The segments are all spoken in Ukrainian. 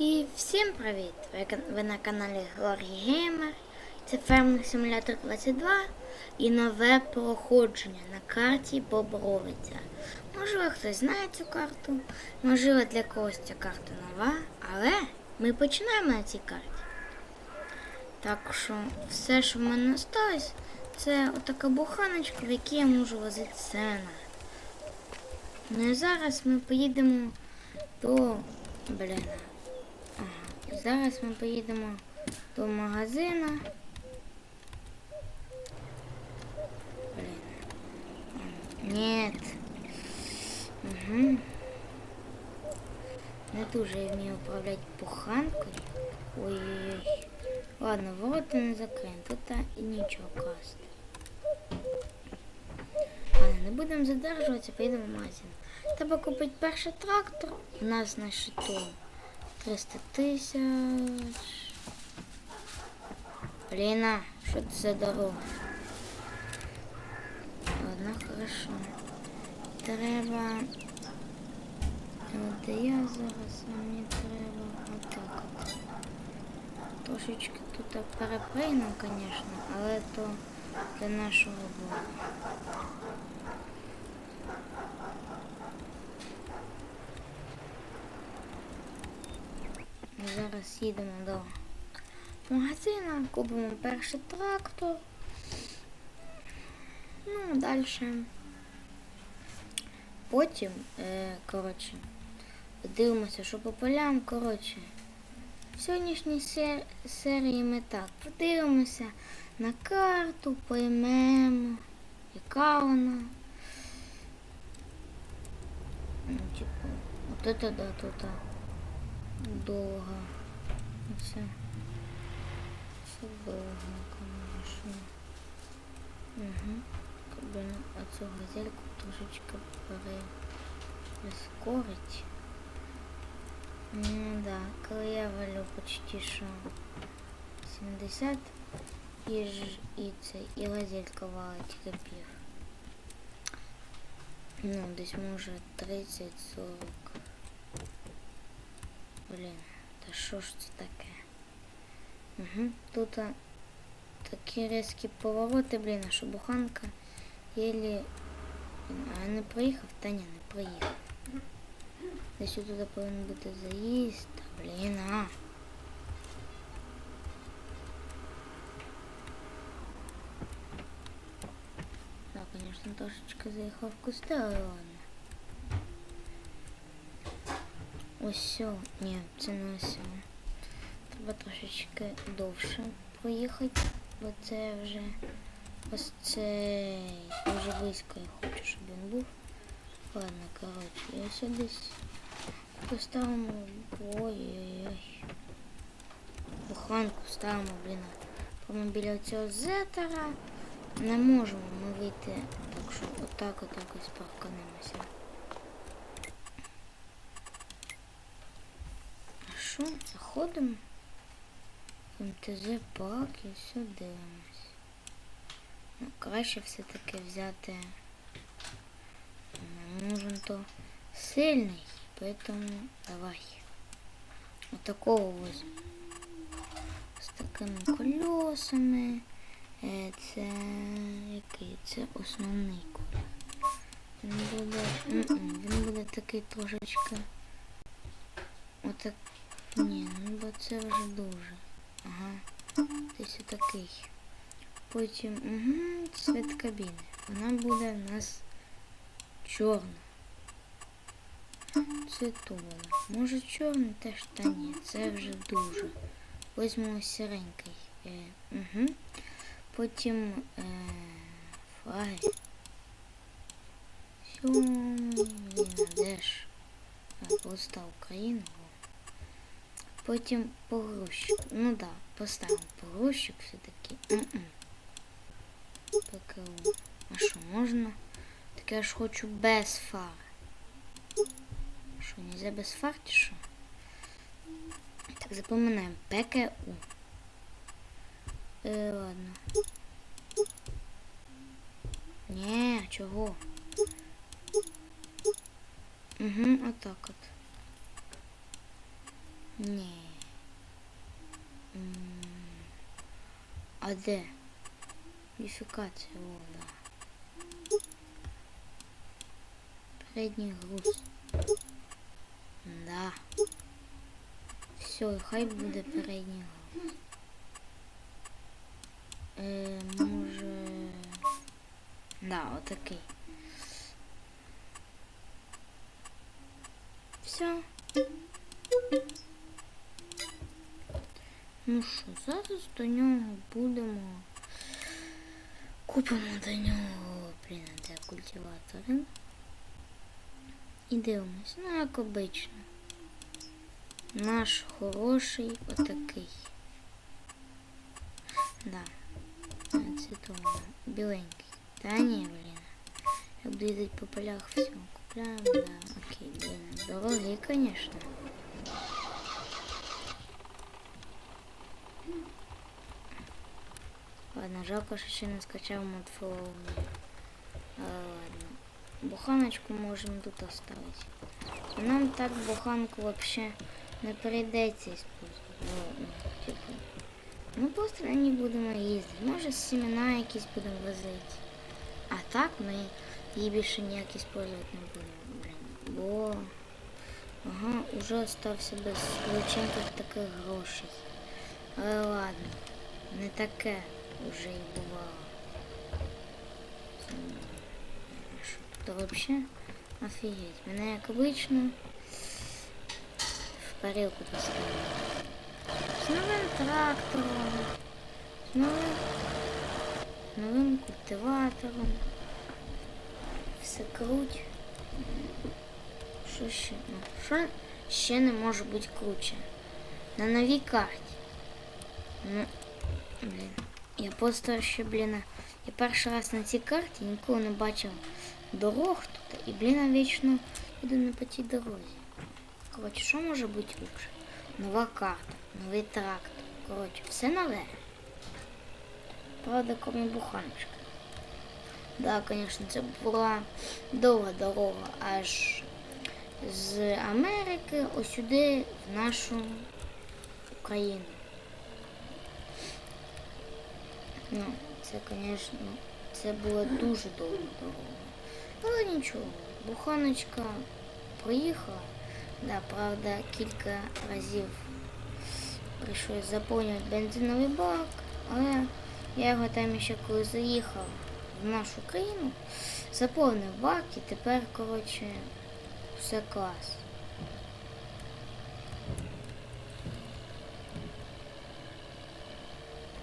І всім привіт! Ви, на каналі Glory Gamer. Це Фермер Симулятор 22 і нове проходження на карті Бобровиця. Можливо, хтось знає цю карту, можливо, для когось ця карта нова, але ми починаємо на цій карті. Так що все, що в мене осталось, це отака буханочка, в якій я можу возити сена. Ну і зараз ми поїдемо до. Блін. Зараз ми поїдемо до магазину. Блін. Ні. Угу. Не дуже я вмію управляти буханкою. Ой-ой-ой. Ладно, ворота не закриємо. Тут і нічого красти. Ладно, не будемо задержуватися, поїдемо в магазин. Треба купити перший трактор. У нас на счету 300 тисяч. Блін, а, що це за дорога? Ладно, хорошо. Треба. От я зараз, а мені треба отак от. Трошечки тут переприйну, звісно, але то для нашого блоку. Зараз їдемо до магазину, купимо перший трактор. Ну, далі. Потім, е, коротше, подивимося, що по полям, коротше. В сьогоднішній сер- серії ми так подивимося на карту, поймемо, яка вона. Ну, типу, от это да, тут. а довго. Це, це довго, конечно. Угу. Якби на цю газельку трошечки перескорить. Ну да, коли я валю почти що 70 і, ж, і це, і газелька валить копів. Ну, десь може 30-40. Блін, та що ж це таке? Угу. Тут а, такі різкі повороти, блін, а що буханка єлі. А не проїхав? Та ні, не проїхав. Десь туди повинен бути заїзд. Та, блін, а. Так, звісно, трошечки заїхав в кусти, але ладно. Ось. Ні, це не ось. Треба трошечки довше проїхати, бо це вже ось цей дуже близько я хочу, щоб він був. Ладно, коротше, я сюди десь поставимо. Ой-ой-ой. Буханку ставимо, блін. По-моєму, цього зетера не можемо ми вийти, так що отак отак ось парканемося. А що? Заходимо в МТЗ парк і все дивимось. Ну, краще все-таки взяти. Нам нужен то сильний, поэтому давай. Вот такого возьмем. З такими колесами. Це який? Це основний колір. Він буде. Він буде такий трошечки. Отак. Ні, ну бо це вже дуже. Ага. Десь отакий. Потім угу, цвет кабіни. Вона буде в нас чорна. Вона. Може чорний теж та ні. Це вже дуже. Возьмемо сіренький. Е, угу. Потім е, флаги. Сьомий, де ж? А, Поста Україну. Потім погрузчик. Ну да, поставимо погрузчик все-таки. ПКУ. А що, можна? Так я ж хочу без фар. Що, нельзя без фар чи що? Так, запоминаємо. ПКУ. Е, ладно. Ні, чого? Угу, отак от. М, А де? Віфікація, о, да. Передній груз. Да. Все, хай буде передній груз. Е, може. Да, отакий. Все. Ну що, зараз до нього будемо. Купимо до нього, блін, де культиватори. І дивимось, ну як обично. Наш хороший отакий. Да. А, Це то біленький. Та ні, блін. Як близить по полях все купляємо, да. Окей, блін. Дорогий, конечно. Ладно, жалко, що ще не скачав модфлоу. Ладно. Буханочку можемо тут оставить. Нам так буханку вообще не прийдеться использовать. Ну, ну, типу. Ми просто на ній будемо їздити. Може семена якісь будемо возити. А так ми її більше ніяк использовать не будемо. Блін. Бо ага, уже остався без величеньких таких грошей. Але ладно, не таке вже і бувало. Це, що тут вообще офігеть. Мене як обично в парилку поставили. З новим трактором, з новим, з новим культиватором. Все круть. Що ще? Ну, що ще не може бути круче? На новій карті. Ну, блін. Я просто ще, блін, я перший раз на цій карті ніколи не бачив дорог тут. І, блін, вічно йду не по тій дорозі. Коротше, що може бути лучше? Нова карта, новий трактор. Коротше, все нове. Правда, кроме буханочка. Да, звісно, це була довга дорога аж з Америки ось сюди, в нашу Україну. Ну, це, звісно, це була дуже довга дорога. Але нічого, буханочка проїхала. Да, правда, кілька разів прийшлось заповнювати бензиновий бак, але я його там ще коли заїхав в нашу країну, заповнив бак і тепер, коротше, все клас.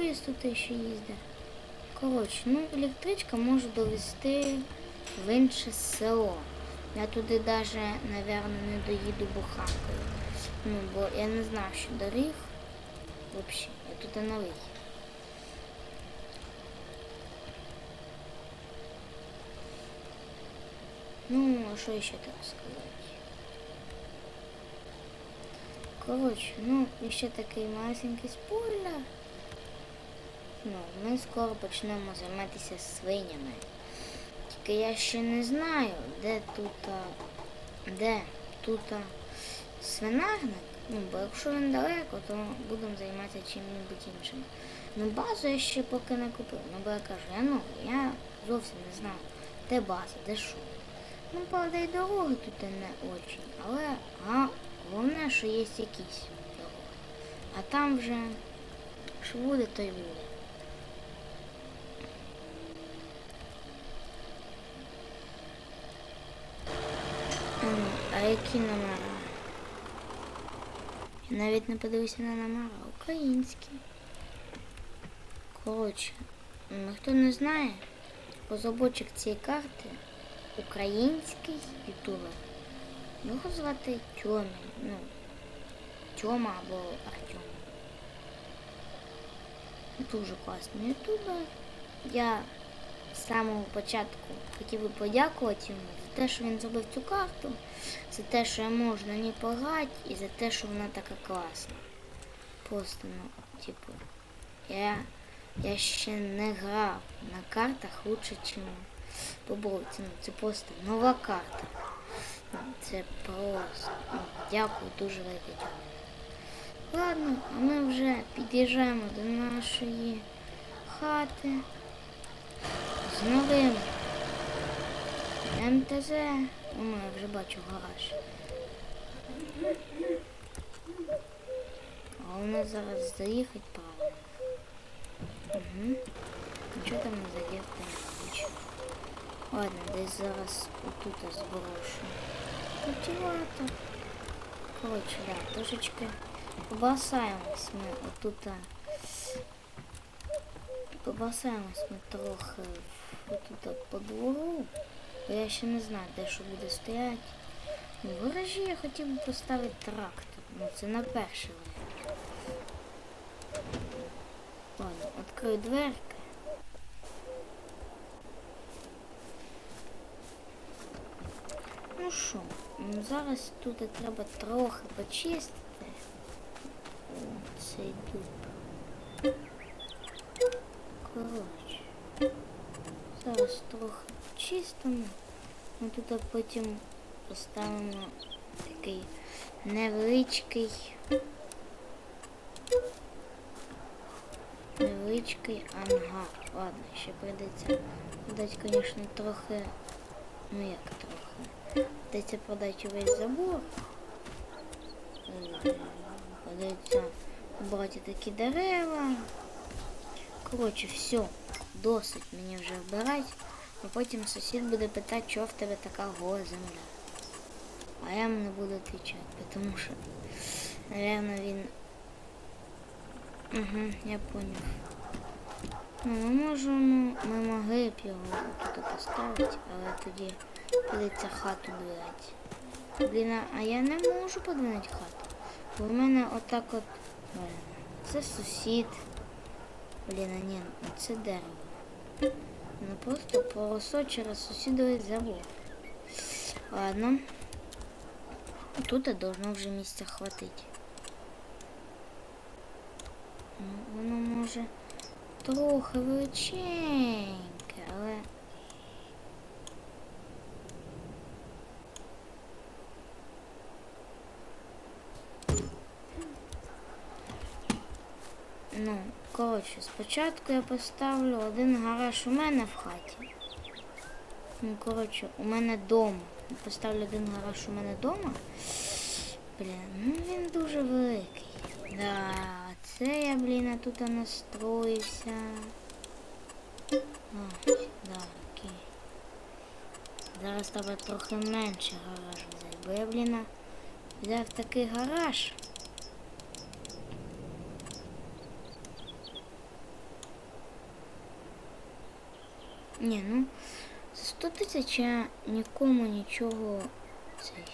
Поїзд тут ще їздить. Коротше, ну електричка може довести в інше село. Я туди навіть, напевно, не доїду буханкою. Ну, бо я не знав, що доріг. Взагалі, я тут новий. Ну, а що ще так сказати? Коротше, ну, ще такий маленький спойлер. Ну, ми скоро почнемо займатися свинями. Тільки я ще не знаю, де тут, де тут свинарник. Ну, бо якщо він далеко, то будемо займатися чим-небудь іншим. Ну, базу я ще поки не купив. Ну, бо я кажу, я ну, я зовсім не знаю, де база, де що. Ну, правда, і дороги тут не очень, але а, головне, що є якісь дороги. А там вже що буде, то й буде. А які номера? Я навіть не подивився на номера. Українські. Коротше, м, хто не знає, розробочик цієї карти український ютубер. Його звати Тьомін. Ну, Тьома або Артем. Дуже класний ютубер. Я з самого початку хотів би подякувати йому те, що він зробив цю карту, за те, що я можу на ній пограти і за те, що вона така класна. Просто, ну, типу, я, я ще не грав на картах лучше, ніж поборці. Ну, це просто нова карта. Ну, це просто. Ну, дякую дуже велике. Ладно, а ми вже під'їжджаємо до нашої хати з новим МТЗ. О, я вже бачу гараж. А у нас зараз заїхати правильно. Угу. Нічого там не заїхати нічого. Ладно, десь зараз отут зброшу. Культиватор. Коротше, да, трошечки побасаємось ми отут. Побасаємось ми трохи отут по двору. Бо я ще не знаю, де що буде стояти. Ну, гаражі я хотів би поставити трактор. Ну це на перший варіант. Ладно, відкрию дверки. Ну що, зараз тут треба трохи почистити. Цей дуб. Трохи почистимо. Ну тут потім поставимо такий невеличкий. Невеличкий ангар. Ладно, ще прийдеться подати, звісно, трохи. Ну як трохи. Придеться подати весь забор. Придеться убрати такі дерева. Коротше, все, досить мені вже вбирати. А потім сусід буде питати, чого в тебе така гола земля. А я йому не буду відповідати, тому що, мабуть, він. Угу, я поняв. Ну, ми можемо, ми могли б його тут поставити, але тоді прийдеться хату двигати. Блін, а- я не можу подвинути хату. Бо в мене отак от. Блін, Це сусід. Блін, а ні, ну, це дерево. Ну просто поросо через сусідовий забор. Ладно. Тут должно вже місця хватить. Ну, воно може трохи величеньке. Коротше, спочатку я поставлю один гараж у мене в хаті. Ну, коротше, у мене вдома. Поставлю один гараж у мене вдома. Блін, ну він дуже великий. Да, це я, блін, а тут настроївся. А, да, окей. Зараз треба трохи менше гараж взяти. Бо я, блін, взяв такий гараж. Ні, ну за 100 тисяч я нікому нічого цей.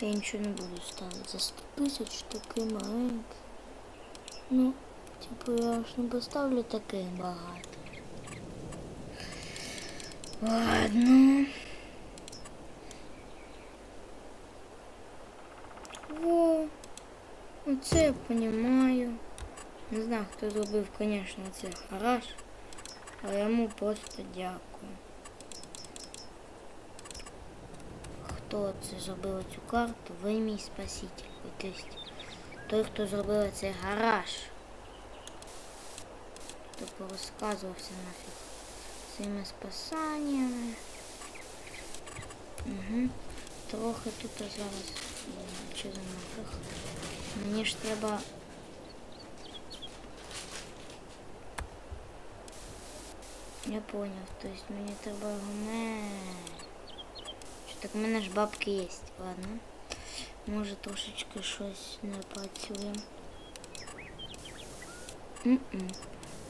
Я нічого не буду ставити. За 100 тисяч такий маленький. Ну, типу я ж не поставлю таких багато. Ладно. Во. Оце я понімаю. Не знаю, хто зробив, звісно, це гараж. Але йому просто дякую. Хто це зробив цю карту, ви мій спаситель. Тобто той, хто зробив цей гараж. Хто порозказувався нафіг своїми спасаннями. Угу. Трохи тут зараз. Що за нафіг? Мені ж треба Я понял, то есть мені треба його не... Що так в мене ж бабки є, ладно. Може трошечки щось не працює. М-м.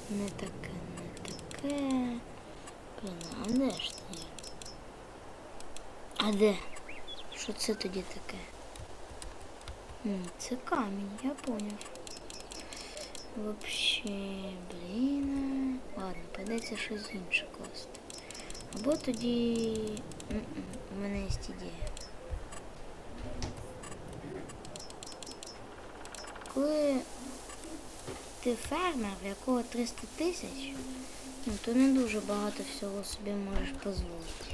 Не таке, не таке. Блін, а де ж це? є? А де? Що це тоді таке? М, це камінь, я поняв. Вообще, блін. А. Ладно, придеться щось інше класти. Або тоді. У мене є ідея. Коли ти фермер, в якого 300 тисяч, ну, то не дуже багато всього собі можеш дозволити.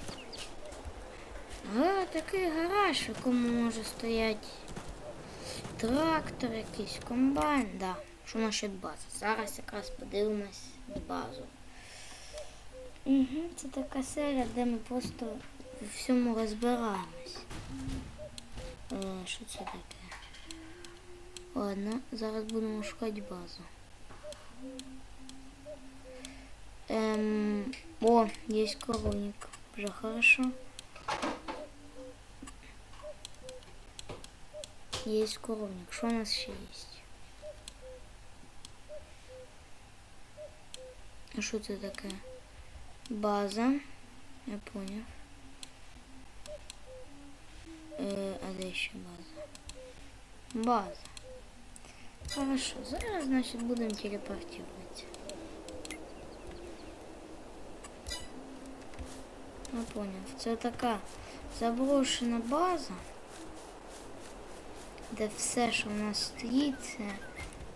Але такий гараж, в якому може стояти Трактор, якийсь комбайн, да. Що насчет бази? Зараз якраз подивимось базу. Угу, це така серія, де ми просто у всьому розбираємось. Е, що це таке? Ладно, зараз будемо шукати базу. Ем, о, есть коровник. Уже хорошо. Есть коровник. Что у нас еще есть? А что это такое? База. Я понял. Э, а где еще база? База. Хорошо. Зараз, значит, будем телепортировать. Я поняв. Це така заброшена база, де все, що в нас стоїть, це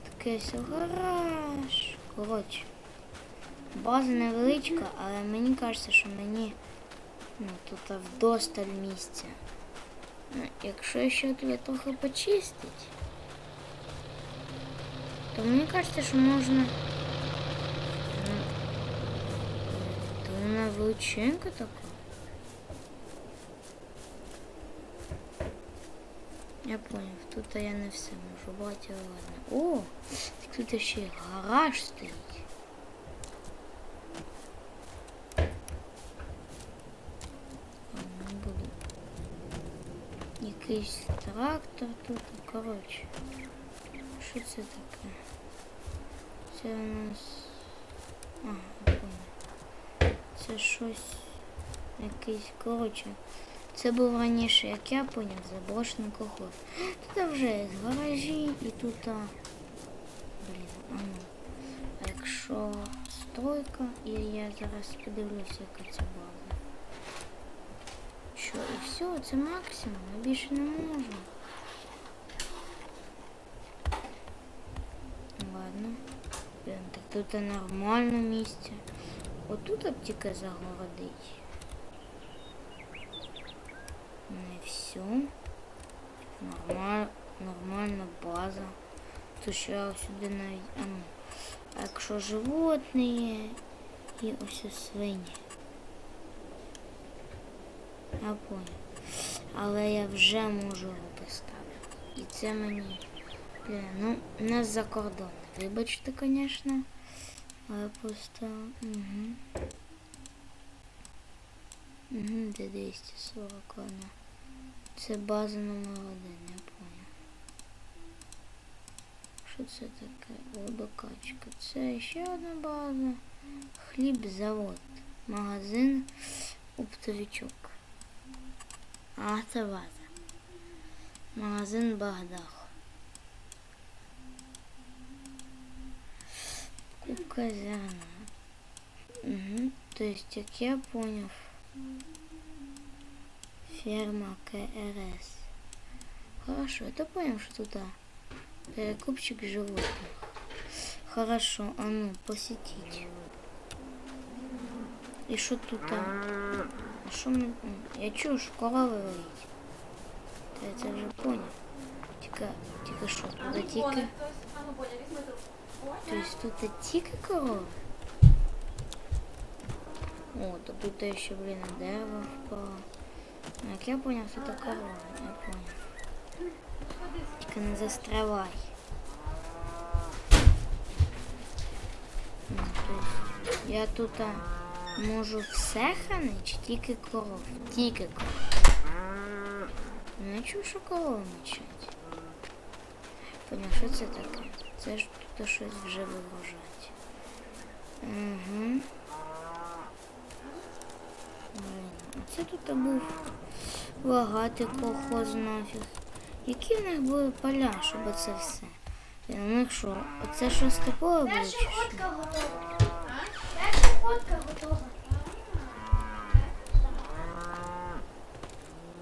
таке ось гараж. Коротше, база невеличка, але мені кажеться, що мені ну, тут вдосталь місця. Ну, якщо ще тут трохи почистить, то мені кажеться, що можна. Ну, то вона величенька така. Я понял, тут я не все можу бачити, ладно. О, тут ще гараж стоїть. Ладно, не буду. Якийсь трактор тут, коротше. Що це таке? Це у нас. Ага. Це щось. Якийсь, коротше. Це був раніше, як я поняв, заброшений колхоз. Тут вже є гаражі і тут. а, Блін, а ну. А якщо стройка, і я зараз подивлюся, яка це база. Що, і все, це максимум, я більше не можу. Ладно. Блін, так тут і нормально місце. Отут аптека загородить. Не все. Нормаль, нормальна база. Що я сюди навіть. А ну. Якщо животні і ось свині. Я понял. Але я вже можу його поставити. І це мені. Бля, ну, не з-за кордону. Вибачте, звісно. Але просто. Угу. Угу, де 240 ладно. Це база номер один, я понял. Що це таке? Водокачка. Це ще одна база. Хлібзавод. Магазин оптовичок. А це база. Магазин Багдах. Кубка зерна. Угу. То есть, як я понял, Ферма КРС. Хорошо, это понял, что туда перекупщик животных. Хорошо, а ну, посетить. И что тут? А, а що ми... м, Я чую, що корови виють. Та я це вже понял. Тільки, тільки що, туди тільки... Тобто тут тільки корови? О, то тут ще, блін, дерево впало. Ну, Як я понял, це така корова, я понял. Тільки не застрявай. Ну, то есть я тут а, можу все хранити чи тільки коров? Тільки коров. Ну, я чув, що корову мечать. Поняв, що це таке? Це ж тут щось вже вигружать. Угу. Це тут був багатий колхоз нафіг. Які в них були поля, щоб оце все? І у них що? Оце що степове було чи що? Фотка готова.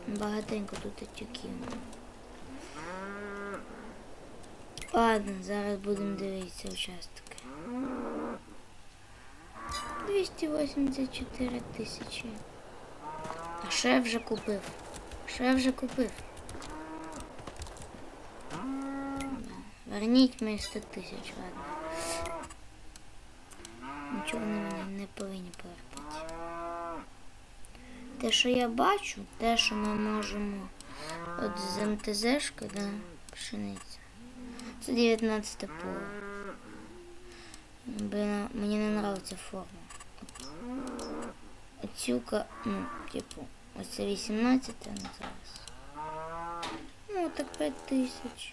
Багатенько тут тюків. Ладно, зараз будемо дивитися участки. 284 тисячі. А що я вже купив? Що я вже купив? Верніть мої 100 тисяч, ладно. Нічого вони мені не повинні повертати. Те, що я бачу, те, що ми можемо от з МТЗшки, да, пшениця. Це 19 поле. Блін, мені не нравиться форма. Оцюка, ну, типу, оце 18 а не зараз. Ну, так 5 тисяч.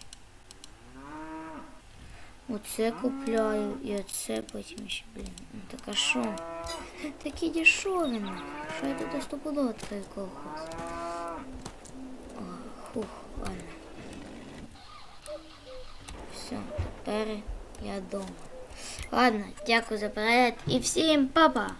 Оце купляю і оце потім ще, блін. Ну так а що? Такі дешеві нахуй. Що я тут стопудово відкрию колхоз? О, хух, ладно. Все, тепер я дома. Ладно, дякую за перегляд і всім па-па!